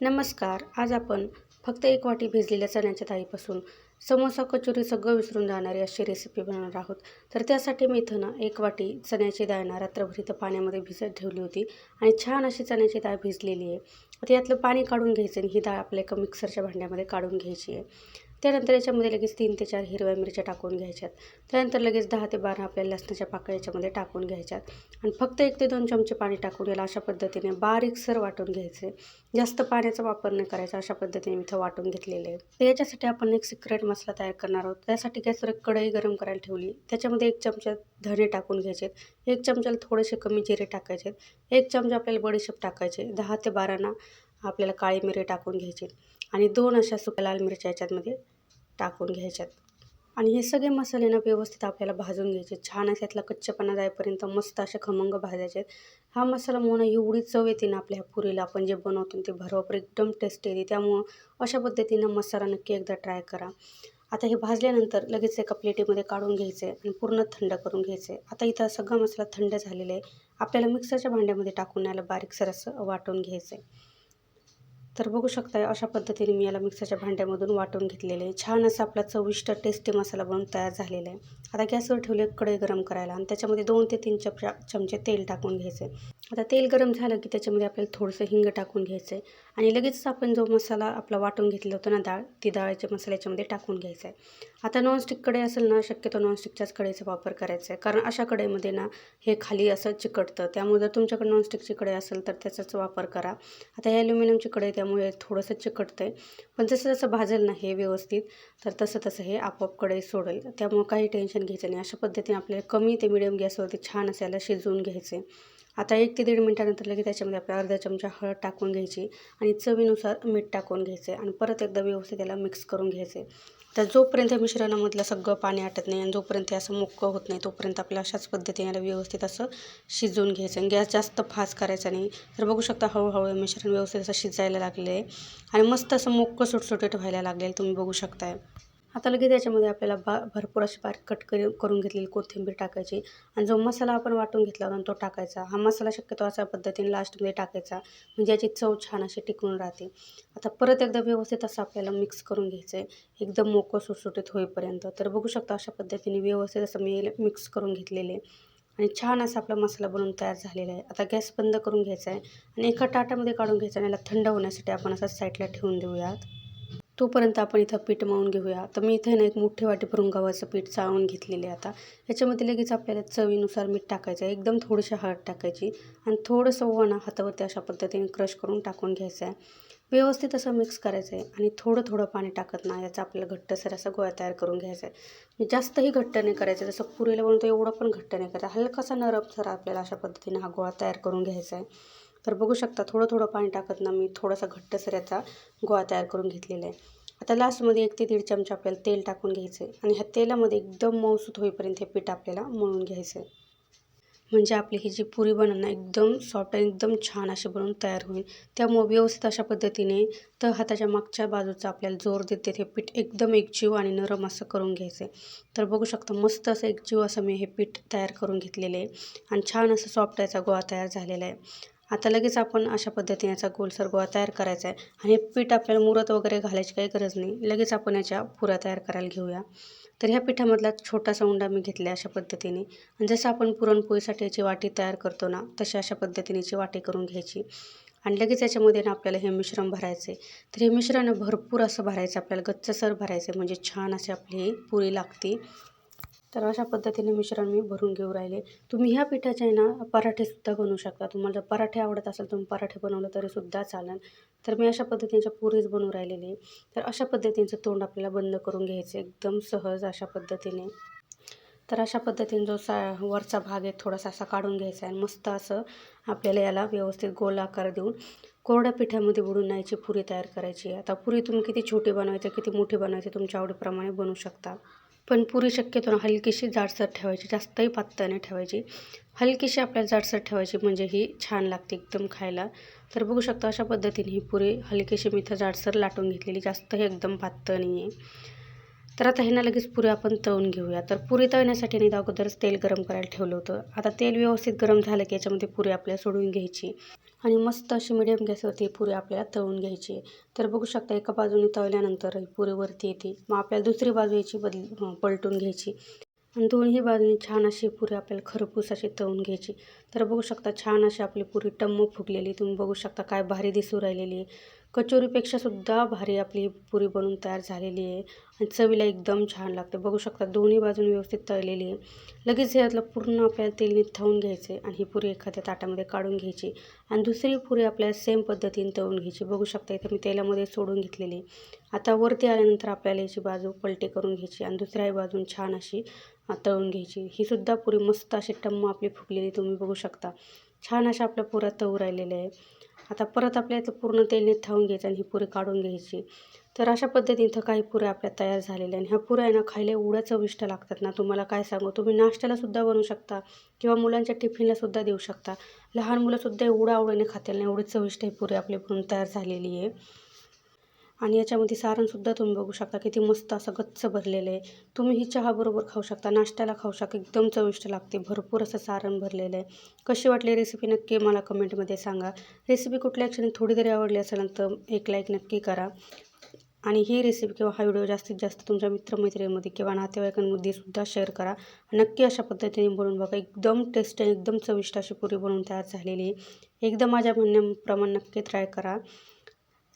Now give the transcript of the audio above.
नमस्कार. आज आपण फक्त एक वाटी भिजलेल्या चण्याच्या डाळीपासून समोसा कचोरी सगळं विसरून जाणारी अशी रेसिपी बनवणार आहोत. तर त्यासाठी मी इथं ना एक वाटी चण्याची डाळ रात्रभर इथं पाण्यामध्ये भिजत ठेवली होती आणि छान अशी चण्याची डाळ भिजलेली आहे. आता यातलं पाणी काढून घ्यायचं आणि ही डाळ आपल्या एका मिक्सरच्या भांड्यामध्ये काढून घ्यायची आहे. त्यानंतर याच्यामध्ये लगेच तीन ते चार हिरव्या मिरच्या टाकून घ्यायच्यात. त्यानंतर लगेच दहा ते बारा आपल्या लसणाच्या पाकळ्या याच्यामध्ये टाकून घ्यायच्यात. आणि फक्त एक ते दोन चमचे पाणी टाकून याला अशा पद्धतीने बारीकसर वाटून घ्यायचे. जास्त पाण्याचा वापर न करायचा अशा पद्धतीने मी इथं वाटून घेतलेले आहे. तर याच्यासाठी आपण एक सिक्रेट मसाला तयार करणार आहोत. त्यासाठी गॅसवर एक कढई गरम करायला ठेवली. त्याच्यामध्ये एक चमचा धणे टाकून घ्यायचे एक चमच्याला थोडेसे कमी जिरे टाकायचे एक चमचा आपल्याला बडीशेप टाकायचे. दहा ते बाराना आपल्याला काळी मिरे टाकून घ्यायचे. आणि दोन अशा सुक्या लाल मिरच्या याच्यातमध्ये टाकून घ्यायच्यात. आणि हे सगळे मसाले ना व्यवस्थित आपल्याला भाजून घ्यायचे. छान असे यातला कच्चेपणा जाईपर्यंत मस्त असे खमंग भाजायचे. हा मसाला मोना एवढी चव येते ना आपल्या ह्या पुरीला. आपण जे बनवतो ते भरवापर एकदम टेस्ट येते. त्यामुळं अशा पद्धतीनं मसाला नक्की एकदा ट्राय करा. आता हे भाजल्यानंतर लगेच एका प्लेटीमध्ये काढून घ्यायचे आणि पूर्ण थंड करून घ्यायचे. आता इथं सगळा मसाला थंड झालेला आहे. आपल्याला मिक्सरच्या भांड्यामध्ये टाकून याला बारीकसर असं वाटून घ्यायचं आहे तर बघू शकता अशा पद्धतीने मी याला मिक्सरच्या भांड्यामधून वाटून घेतलेले आहे. छान असा आपला चविष्ट टेस्टी मसाला बनवून तयार झालेला आहे. आता गॅसवर ठेवले कढई गरम करायला आणि त्याच्यामध्ये दोन ते तीन चमचा चमचे तेल टाकून घ्यायचे आता तेल गरम झालं की त्याच्यामध्ये आपल्याला थोडंसं हिंग टाकून घ्यायचं आहे आणि लगेचच आपण जो मसाला आपला वाटून घेतला होता ना डाळ ती डाळीच्या मसाल्याच्यामध्ये टाकून घ्यायचं आहे आता नॉनस्टिक कढई असेल ना शक्यतो नॉनस्टिकच्याच कढईचा वापर करायचा आहे कारण अशा कढईमध्ये ना हे खाली असं चिकटतं. त्यामुळे जर तुमच्याकडे नॉनस्टिकची कढई असेल तर त्याचाच वापर करा. आता हे ॲल्युमिनियमची कढई त्यामुळे थोडंसं चिकटतं आहे पण जसं जसं भाजेल ना हे व्यवस्थित तर तसं तसं हे आपोआप कढई सोडेल. त्यामुळे काही टेन्शन घ्यायचं नाही. अशा पद्धतीने आपल्याला कमी ते मिडियम गॅसवरती छान असायला याला शिजवून घ्यायचे आता एक ते दीड मिनटानंतर लगेच त्याच्यामध्ये आपल्या अर्धा चमचा हळद टाकून घ्यायची आणि चवीनुसार मीठ टाकून घ्यायचे आणि परत एकदा व्यवस्थित त्याला मिक्स करून घ्यायचे. तर जोपर्यंत मिश्रणामधलं सगळं पाणी आटत नाही आणि जोपर्यंत असं मोक्कं होत नाही तोपर्यंत आपल्याला अशाच पद्धतीने याला व्यवस्थित असं शिजवून घ्यायचं आणि गॅस जास्त फास्ट करायचा नाही. तर बघू शकता हळूहळू मिश्रण व्यवस्थित असं शिजायला लागले आहे आणि मस्त असं मोक्कं सुटसुटीत व्हायला लागले तुम्ही बघू शकताय. आता लगेच त्याच्यामध्ये आपल्याला बा भरपूर अशी बारीक कट करी करून घेतलेली कोथिंबीर टाकायची. आणि जो मसाला आपण वाटून घेतला होता तो टाकायचा. हा मसाला शक्यतो अशा पद्धतीने लास्टमध्ये टाकायचा. म्हणजे याची चव छान अशी टिकून राहते. आता परत एकदा व्यवस्थित असं आपल्याला मिक्स करून घ्यायचं आहे एकदम मोकं सुटसुटीत होईपर्यंत. तर बघू शकता अशा पद्धतीने व्यवस्थित असं मी मिक्स करून घेतलेले आणि छान असा आपला मसाला बनवून तयार झालेला आहे. आता गॅस बंद करून घ्यायचा आहे. आणि एका टाटामध्ये काढून घ्यायचा आणि याला थंड होण्यासाठी आपण असं साईडला ठेवून देऊयात. तोपर्यंत आपण इथं पीठ मळून घेऊया. तर मी इथे ना एक मोठे वाटी भरून गव्हाचं पीठ चाळून घेतलेले आता. याच्यामध्ये लगेच आपल्याला चवीनुसार मीठ टाकायचं आहे. एकदम थोडीशी हळद टाकायची आणि थोडंसं ओवाना हातावरती अशा पद्धतीने क्रश करून टाकून घ्यायचं आहे. व्यवस्थित असं मिक्स करायचं आहे आणि थोडं थोडं पाणी टाकत ना याचा आपल्याला घट्टसर असा गोळा तयार करून घ्यायचा आहे. म्हणजे जास्तही घट्ट नाही करायचं. जसं पुरीला बनवतो एवढं पण घट्ट नाही करायचं. हलकासा नरम आपल्याला अशा पद्धतीने हा गोळा तयार करून घ्यायचा आहे. तर बघू शकता थोडं थोडं पाणी टाकत ना मी थोडासा घट्टसर याचा गोळा तयार करून घेतलेला आहे. आता लास्टमध्ये एक ते दीड चमचा आपल्याला तेल टाकून घ्यायचं आहे आणि ह्या तेलामध्ये एकदम मऊसूत होईपर्यंत हे पीठ आपल्याला मळून घ्यायचं आहे. म्हणजे आपली ही जी पुरी बनवणं एकदम सॉफ्ट आणि एकदम छान अशी बनवून तयार होईल. त्यामुळे व्यवस्थित अशा पद्धतीने तर हाताच्या मागच्या बाजूचा आपल्याला जोर देते हे पीठ एकदम एकजीव आणि नरम असं करून घ्यायचं आहे. तर बघू शकता मस्त असं एकजीव असं मी हे पीठ तयार करून घेतलेलं आहे आणि छान असं सॉफ्ट याचा गोळा तयार झालेला आहे. आता लगेच आपण अशा पद्धतीने याचा गोलसर गोळा तयार करायचा आहे. आणि पीठ आपल्याला मुरत वगैरे घालायची काही गरज नाही. लगेच आपण याच्या पुऱ्या तयार करायला घेऊया. तर ह्या पिठामधला छोटासा उंडा मी घेतला अशा पद्धतीने. आणि जसं आपण पुरणपोळीसाठी याची वाटी तयार करतो ना तशी अशा पद्धतीनेची वाटी करून घ्यायची. आणि लगेच याच्यामध्ये ना आपल्याला हे मिश्रण भरायचे तर हे मिश्रण भरपूर असं भरायचं आपल्याला गच्चसर भरायचं म्हणजे छान अशी आपली पुरी लागते. तर अशा पद्धतीने मिश्रण मी भरून घेऊ राहिले. तुम्ही ह्या पिठाचे आहे ना पराठेसुद्धा बनवू शकता. तुम्हाला जर पराठे आवडत असेल तुम्ही पराठे बनवलं तरीसुद्धा चालेल. तर मी अशा पद्धतीच्या पुरीच बनवू राहिलेली तर अशा पद्धतीचं तोंड आपल्याला बंद करून घ्यायचं एकदम सहज अशा पद्धतीने. तर अशा पद्धतीने जो सा वरचा भाग आहे थोडासा असा काढून घ्यायचा आहे आणि मस्त असं आपल्याला याला व्यवस्थित गोल आकार देऊन कोरड्या पिठामध्ये बुडून न्यायची पुरी तयार करायची आता पुरी तुम्ही किती छोटी बनवायची किती मोठी बनवायची तुमच्या आवडीप्रमाणे बनवू शकता. पण पुरी शक्यतो ना हलकीशी जाडसर ठेवायची जास्तही पातळ नाही ठेवायची. हलकीशी आपल्याला जाडसर ठेवायची म्हणजे ही छान लागते एकदम खायला. तर बघू शकता अशा पद्धतीने ही पुरी हलकीशी मी इथं जाडसर लाटून घेतलेली जास्त हे एकदम पातळ नाही आहे तर आता ह्यांना लगेच पुरी आपण तळून घेऊया. तर पुरी तळण्यासाठी नाही अगोदरच तेल गरम करायला ठेवलं होतं. आता तेल व्यवस्थित गरम झालं की याच्यामध्ये पुरी आपल्याला सोडून घ्यायची. आणि मस्त अशी मिडियम गॅसवरती पुरी आपल्याला तळून घ्यायची. तर बघू शकता एका बाजूने तळल्यानंतर पुरी वरती येते. मग आपल्याला दुसरी बाजू याची बदल पलटून घ्यायची. आणि दोन्ही बाजूने छान अशी पुरी आपल्याला खरपूस अशी तळून घ्यायची. तर बघू शकता छान अशी आपली पुरी टम्म फुगलेली तुम्ही बघू शकता काय भारी दिसू राहिलेली आहे. कचोरीपेक्षा सुद्धा भारी आपली पुरी बनवून तयार झालेली आहे. आणि चवीला एकदम छान लागते. बघू शकता दोन्ही बाजून व्यवस्थित तळलेली आहे. लगेच ह्यातलं पूर्ण आपल्याला तेल निथळून घ्यायचे आणि ही पुरी एखाद्या ताटामध्ये काढून घ्यायची. आणि दुसरी पुरी आपल्याला सेम पद्धतीने तळून घ्यायची. बघू शकता इथं मी तेलामध्ये सोडून घेतलेली आहे. आता वरती आल्यानंतर आपल्याला याची बाजू पलटी करून घ्यायची आणि दुसऱ्याही बाजून छान अशी तळून घ्यायची. ही सुद्धा पुरी मस्त अशी टम्म आपली फुगलेली तुम्ही बघू शकता. छान अशा आपल्या पुऱ्या तळू राहिलेल्या आहे आता परत आपल्या इथं पूर्ण तेल निथावून घ्यायचं आणि ही पुरी काढून घ्यायची. तर अशा पद्धतीने इथं काही पुऱ्या आपल्या तयार झालेल्या आणि ह्या पुऱ्या आहे ना खायला एवढ्या चविष्ट लागतात ना तुम्हाला काय सांगू? तुम्ही नाश्त्यालासुद्धा बनवू शकता किंवा मुलांच्या टिफिनलासुद्धा देऊ शकता. लहान मुलंसुद्धा एवढं आवडीने खातील ना एवढी चविष्ट ही पुरी आपली बनवून तयार झालेली आहे. आणि याच्यामध्ये सारणसुद्धा तुम्ही बघू शकता किती मस्त असं गच्च भरलेलं आहे. तुम्ही ही चहाबरोबर खाऊ शकता नाश्त्याला खाऊ शकता एकदम चविष्ट लागते. भरपूर असं सारण भरलेलं आहे. कशी वाटली रेसिपी नक्की मला कमेंटमध्ये सांगा. रेसिपी कुठल्या क्षणी थोडी जरी आवडली असेल तर एक लाईक नक्की करा. आणि ही रेसिपी किंवा हा व्हिडिओ जास्तीत जास्त तुमच्या मित्रमैत्रिणीमध्ये किंवा नातेवाईकांमध्ये सुद्धा शेअर करा. नक्की अशा पद्धतीने बनवून बघा. एकदम टेस्ट आणि एकदम चविष्ट अशी पुरी बनवून तयार झालेली आहे. माझ्या म्हणण्याप्रमाणे नक्की ट्राय करा.